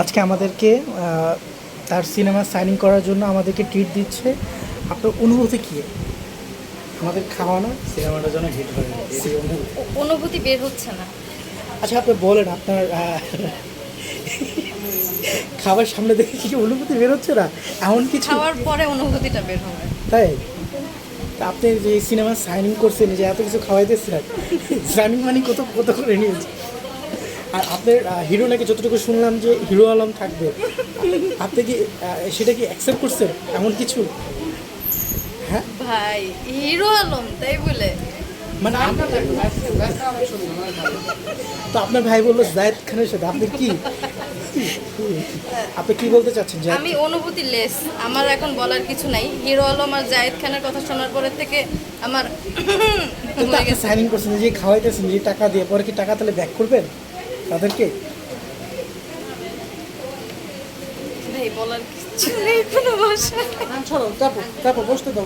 আজকে আমাদেরকে তার সিনেমা সাইনিং করার জন্য আমাদেরকে ট্রিট দিচ্ছে। আপনার অনুভূতি কী? আমাদের খাওয়ানো সিনেমাটা যেন হিট হয় অনুভূতি। অনুভূতি বের হচ্ছে না। আচ্ছা আপনি বলেন আপনার খাবার সামনে দেখে কি অনুভূতি বেরোচ্ছে না? এমন কিছু? খাওয়ার পরে অনুভূতিটা বের হবে। তাই? আপনি যে সিনেমা সাইনিং করছেন যে এত কিছু খাওয়াইতেছিলেন সাইনিং মানে কত কত করে নিয়েছে? আর আপনার হিরো নাকি যতটুকু শুনলাম যে হিরো আলম থাকবে আপনি কি সেটা কি অ্যাকসেপ্ট করছেন? এমন কিছু? হ্যাঁ? ভাই হিরো আলম তাই বলে? মানে তো আপনার ভাই বলল জায়েদ খানের সাথে আপনি কি? আপনি কি বলতে চাচ্ছেন যে আমি অনুভূতি লেস আমার এখন বলার কিছু নাই। হিরো আলম আর জায়েদ খানের কথা শোনার পরের থেকে আমার সাইনিং করছেন যে খাওয়াইতেছেন যে টাকা দিয়ে পরে কি টাকা তাহলে ব্যাক করবেন? তাদেরকে? বলার কিছু নেই কোনো ভাষা চাপো তারপর বসতে দাও।